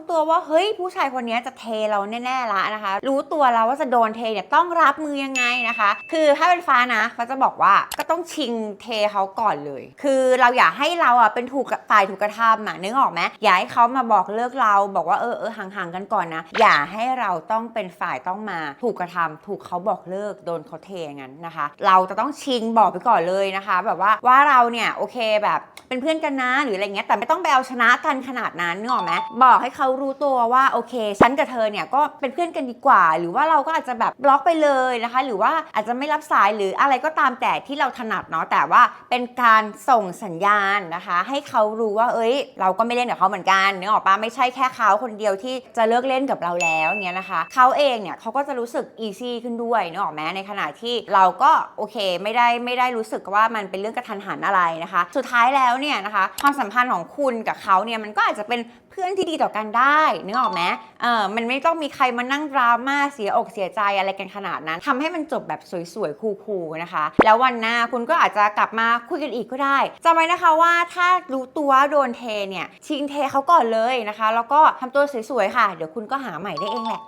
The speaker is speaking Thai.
้ตัวว่าเฮ้ยผู้ชายคนนี้จะเทเราแน่ๆละนะคะ รู้ตัวแล้วว่าจะโดนเทเนี่ยต้องรับมือยังไงนะคะ คือถ้าเป็นฟ้านะฟ้าจะบอกว่าก็ต้องชิงเทเขาก่อนเลย คือเราอยากให้เราอะเป็นถูกฝ่ายถูกกระทำอะนึกออกไหมอย่าให้เขามาบอกเลิกเราบอกว่าเออเออห่างๆกันก่อนนะ อย่าให้เราต้องเป็นฝ่ายต้องมาถูกกระทำถูกเขาบอกเลิกโดนเขาเทงั้นนะคะ เราจะต้องชิงบอกไปก่อนเลยนะคะ แบบว่าว่าเราเนี่ยโอเคแบบเป็นเพื่อนกันนะหรืออะไรเงี้ยแต่ไม่ต้องไปเอาชนะกันขนาดนั้นนึกออกไหมบอกให้เขารู้ตัวว่าโอเคฉันกับเธอเนี่ยก็เป็นเพื่อนกันดีกว่า หรือว่าเราก็อาจจะแบบบล็อกไปเลยนะคะ หรือว่าอาจจะไม่รับสายหรืออะไรก็ตามแต่ที่เราถนัดเนาะแต่ว่าเป็นการส่งสัญญาณนะคะ ให้เขารู้ว่าเอ้ย เราก็ไม่เล่นกับเขาเหมือนกันนึกออกปะไม่ใช่แค่เขาคนเดียวที่จะเลิกเล่นกับเราแล้วเนี่ยนะคะเขาเองเนี่ยเขาก็จะรู้สึกอีซี่ขึ้นด้วยนึกออกไหมในขณะที่เราก็โอเคไม่ได้ไม่ได้รู้สึกว่ามันเป็นเรื่องกระทันหันอะไรนะคะ สุดท้ายแล้วเนี่ยนะคะ ความสัมพันธ์ของคุณกับเขาเนี่ยมันก็อาจจะเป็นเพื่อนที่ดีต่อกันได้ได้นึกออกไหมเออมันไม่ต้องมีใครมานั่งดราม่าเสียอกเสียใจอะไรกันขนาดนั้นทำให้มันจบแบบสวยๆคูลๆนะคะ แล้ววันหน้าคุณก็อาจจะกลับมาคุยกันอีกก็ได้จำไว้นะคะว่าถ้ารู้ตัวโดนเทเนี่ยชิงเทเขาก่อนเลยนะคะ แล้วก็ทำตัวสวยๆค่ะ เดี๋ยวคุณก็หาใหม่ได้เองแหละ